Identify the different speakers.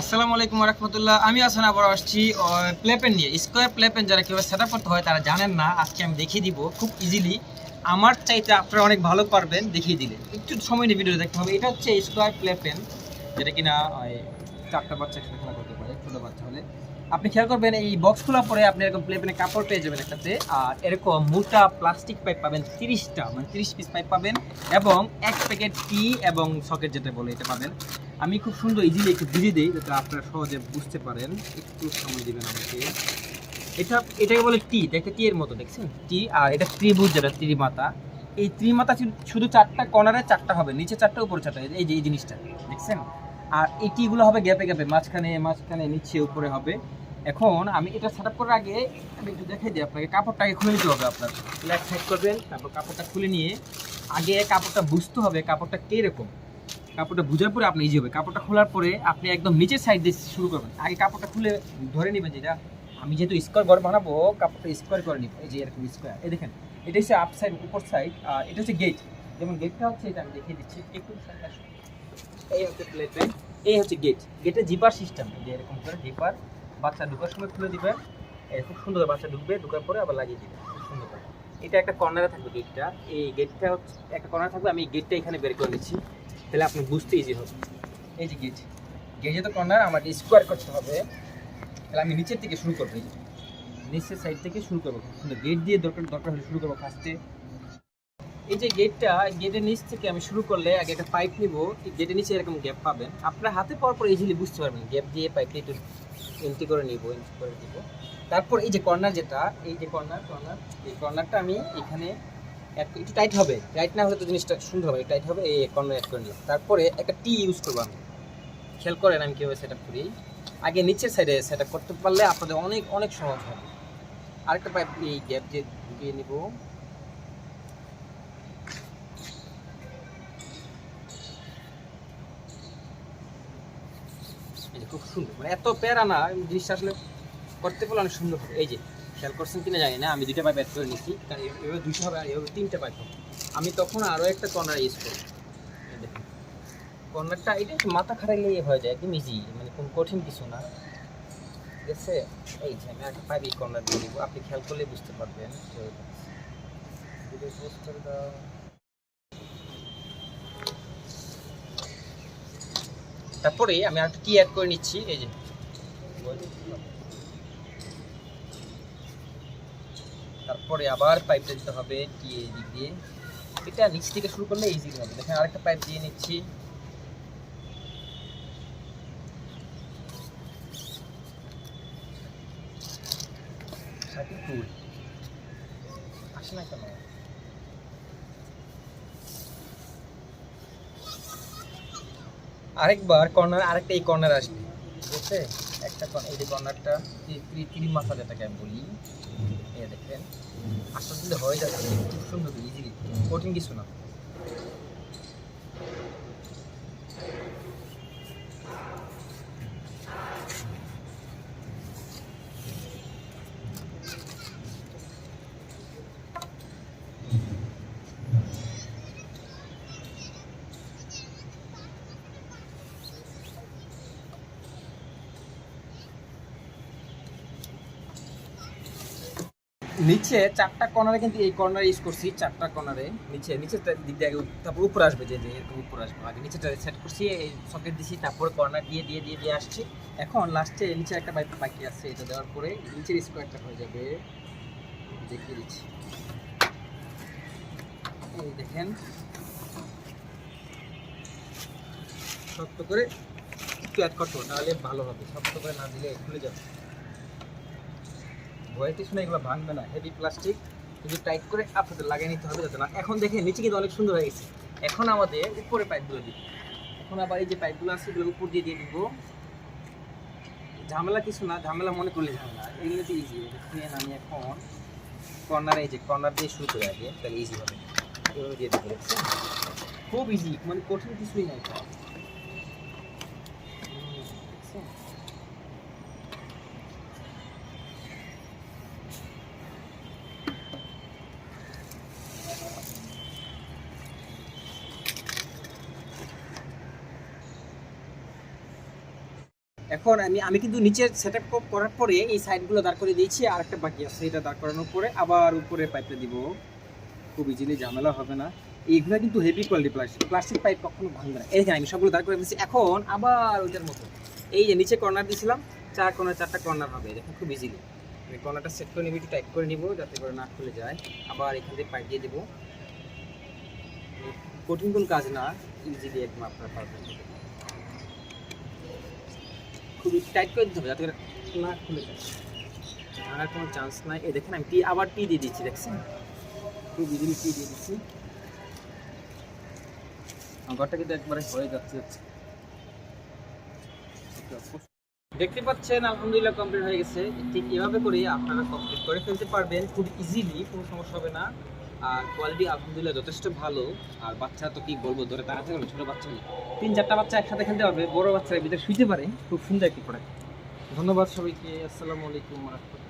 Speaker 1: আসসালামু আলাইকুম রহমতুল্লাহ আমি আসান আবার আসছি প্লেপেন নিয়ে। স্কোয়ার প্লেপেন যারা কীভাবে সেট করতে হয়, তারা জানেন না। আজকে আমি দেখিয়ে দিব খুব ইজিলি আমার চাইতে আপনারা অনেক ভালো পারবেন দেখিয়ে দিলে। একটু সময় নিয়ে ভিডিও দেখতে হবে। এটা হচ্ছে স্কোয়ার প্লেপেন যেটা কিনা চারটা বাচ্চা খেলা করতে পারে, ছোটো বাচ্চা হলে। আপনি খেয়াল করবেন, এই বক্স খোলার পরে আপনি এরকম প্লেপেনে কাপড় পেয়ে যাবেন একটাতে আর এরকম মোটা প্লাস্টিক পাইপ পাবেন, তিরিশটা মানে তিরিশ পিস পাইপ পাবেন। এবং এক প্যাকেট টি এবং সকেট যেটা বলে, এটা পাবেন। আমি খুব সুন্দর ইজিলি একটু বুঝিয়ে দিই, যাতে আপনারা সহজে বুঝতে পারেন। একটু সময় দিবেন আমাকে। এটা, এটাকে বলে টি দেখে টি এর মতো, দেখছেন? টি আর এটা ত্রিভুজ যেটা ত্রিমাতা। এই ত্রিমাতা শুধু- চারটা কর্নারে চারটা হবে, নিচে চারটা, উপরে চারটা, এই যে, এই জিনিসটা, দেখছেন? আর এই টিগুলো হবে গ্যাপে গ্যাপে, মাঝখানে মাঝখানে, নিচে, উপরে হবে। এখন আমি এটা সেট করার আগে আমি একটু দেখাই দিই আপনাকে, কাপড়টাকে খুলে নিতে হবে আপনার। লেগ সাইড করবেন, তারপর কাপড়টা খুলে নিয়ে, আগে কাপড়টা বুঝতে হবে কাপড়টা কীরকম। কাপড়টা বুঝার পরে আপনি ইজি হবে, কাপড়টা খোলার পরে আপনি একদম নিচের সাইড দিয়ে শুরু করবেন। আগে কাপড়টা খুলে ধরে নেবেন যেটা আমি যেহেতু স্কোয়ার ঘর বানাবো, কাপড়টা স্কোয়ার করে নিব। এই যে এরকম স্কোয়ার এই দেখেন, এটা হচ্ছে আপ সাইড উপর সাইড আর এটা হচ্ছে গেট যেমন গেটটা হচ্ছে এটা, আমি দেখিয়ে দিচ্ছি। একটু। এই হচ্ছে প্লেট এই হচ্ছে গেট গেটে জিপার সিস্টেম যে এরকম করে জিপার বাচ্চা ঢুকার সময় খুলে এই খুব সুন্দর বাচ্চা ঢুকবে, ঢুকার পরে আবার লাগিয়ে দিবেন সুন্দর এটা একটা কর্নারে থাকবে গেটটা এই গেটটা হচ্ছে, একটা কর্নার থাকবে, আমি গেটটা এখানে বের করে নিচ্ছি তাহলে আপনি বুঝতে ইজি হবে। এই যে গেট গেটে তো কর্নার আমাকে স্কোয়ার করতে হবে। তাহলে আমি নিচের থেকে শুরু করব নিচের সাইড থেকে শুরু করব। কিন্তু গেট দিয়ে দরকার দরকার হলে শুরু করব ফার্স্টে এই যে গেটটা গেটের নিচ থেকে আমি শুরু করলে আগে একটা পাইপ নিব। গেটের নিচে এরকম গ্যাপ পাবেন। আপনার হাতে পাওয়ার পর ইজিলি বুঝতে পারবেন। গ্যাপ দিয়ে পাইপটা একটু এন্ট্রি করে নিব এন্ট্রি করে দিব। তারপর এই যে কর্নার যেটা, এই যে কর্নার কর্নার এই কর্নারটা আমি এখানে একটু টাইট হবে। টাইট না হলে তো জিনিসটা সুন্দর হবে। টাইট হবে, এই কর্নার অ্যাড করে নিলাম। তারপরে একটা টি ইউজ করব আমি। খেয়াল করেন আমি কীভাবে সেট আপ করি। আগে নিচের সাইডে সেট আপ করতে পারলে আপনাদের অনেক অনেক সহজ হবে। আরেকটা পাইপ এই গ্যাপ দিয়ে ঢুকিয়ে নিব। খুব সুন্দর। মানে এত প্যারা না জিনিসটা আসলে করতে পারলে অনেক সুন্দর হবে। এই যে খেয়াল করছেন কিনা জানি না, আমি দুইটা পাইপ অ্যাড করে নিচ্ছি কারণ এভাবে দুইটা হবে, আর এভাবে তিনটা পাইপ হবে। আমি তখন আরও একটা কর্নার ইউজ দেখুন। কর্নারটা এটা মাথা খাটাইলেই হয়ে যায়, একদম ইজি মানে কোনো কঠিন কিছু না। ঠিক আছে? এই যে আমি একটা পাইপ কর্নার দিয়ে দিব। আপনি খেয়াল করলে বুঝতে পারবেন। করে তারপরে আমি আর কি অ্যাড করে নিচ্ছি। এই যে তারপরে আবার পাইপটা দিতে হবে এই দিক দিয়ে এটা নিচ থেকে শুরু করলে ইজি হবে। দেখেন আরেকটা পাইপ দিয়ে নিচ্ছি। আসে না কেন? আরেকবার কর্নার আরেকটা এই কর্নার আসবে। ঠিক একটা এই যে কর্নারটা ক্রিম মাথা যেটাকে আমি বলি। এটা দেখেন আস্তে আস্তে হয়ে যাচ্ছে, খুব সুন্দর ইজিলি কঠিন কিছু না। নিচে চারটা কর্নারে কিন্তু এই কর্নার ইউজ করছি, চারটা কর্নারে নিচে, নিচের দিক তারপর উপরে আসবে, যে যে, এরকম উপরে আসবে। আগে নিচেটা সেট করছি, এই সকেট দিছি, তারপরে কর্নার দিয়ে দিয়ে দিয়ে দিয়ে আসছি। এখন লাস্টে নিচে একটা পাইপ বাকি আছে, এটা দেওয়ার পরে নিচের স্কোয়ারটা হয়ে যাবে, দেখিয়ে দিচ্ছি। এই দেখেন। শক্ত করে একটু অ্যাড করতে হবে, তাহলে ভালো হবে। শক্ত করে না দিলে খুলে যাবে। ভয়েতে শুনে এগুলো ভাঙবে না। হেভি প্লাস্টিক কিন্তু টাইট করে আপনাদের লাগিয়ে নিতে হবে যাতে না এখন দেখে নিচে কিন্তু অনেক সুন্দর হয়ে গেছে। এখন আমাদের উপরে পাইপগুলো দিব এখন আবার এই যে পাইপগুলো আছে এগুলো উপর দিয়ে দিয়ে দিব। ঝামেলা কিছু না, ঝামেলা মনে করলে ঝামেলা। এগুলো ইজি দেখুন আমি এখন কর্নারে এই যে কর্নার দিয়ে শুরু করে আগে, তাহলে ইজি হবে। এভাবে দিয়ে দেবো খুব ইজি মানে কঠিন কিছুই নাই হুম, দেখছেন? এখন আমি আমি কিন্তু নিচের সেট আপ করার পরে এই সাইডগুলো দাঁড় করে দিয়েছি, আর একটা বাকি আছে, এটা দাঁড় করানোর পরে আবার উপরে পাইপটা দিব। খুব ইজিলি ঝামেলা হবে না। এইগুলো কিন্তু heavy quality plastic plastic pipe কখনো ভাঙবে না। এই আমি সবগুলো দাঁড় করে দিয়েছি, এখন আবার ওইটার মতো। এই যে নিচে কর্নার দিয়েছিলাম, চার কর্নার চারটা কর্নার হবে, দেখুন খুব ইজিলি আমি কর্নারটা সেট করে নিব, একটু টাইট করে নিব, যাতে করে না খুলে যায়। আবার এখান থেকে পাইপ দিয়ে দেবো। কঠিন কোন কাজ না ইজিলি একদম আপনারা পারবেন। খুবই টাইট করে দিতে হবে যাতে করে না খুলে যায়। ভাঙার কোনো চান্স নাই। এই দেখেন আমি টি, আবার টি দিয়ে দিচ্ছি, দেখছেন? খুব ইজিলি টি দিয়ে দিচ্ছি। ঘরটা কিন্তু একবারে হয়ে যাচ্ছে দেখতে পাচ্ছেন, আলহামদুলিল্লাহ কমপ্লিট হয়ে গেছে। ঠিক এভাবে করে আপনারা কমপ্লিট করে ফেলতে পারবেন। খুব ইজিলি কোনো সমস্যা হবে না। আর কোয়ালিটি আলহামদুলিল্লাহ যথেষ্ট ভালো। আর বাচ্চা তো কি বলব, ধরে তাড়াতে গেলো ছোটো বাচ্চা নেই তিন চারটা বাচ্চা একসাথে খেলতে পারবে, বড় বাচ্চারা ভিতরে শুইতে পারে, খুব সুন্দর একটি প্রোডাক্ট ধন্যবাদ সবাইকে, আসসালামু আলাইকুম রহমতুল্লাহ।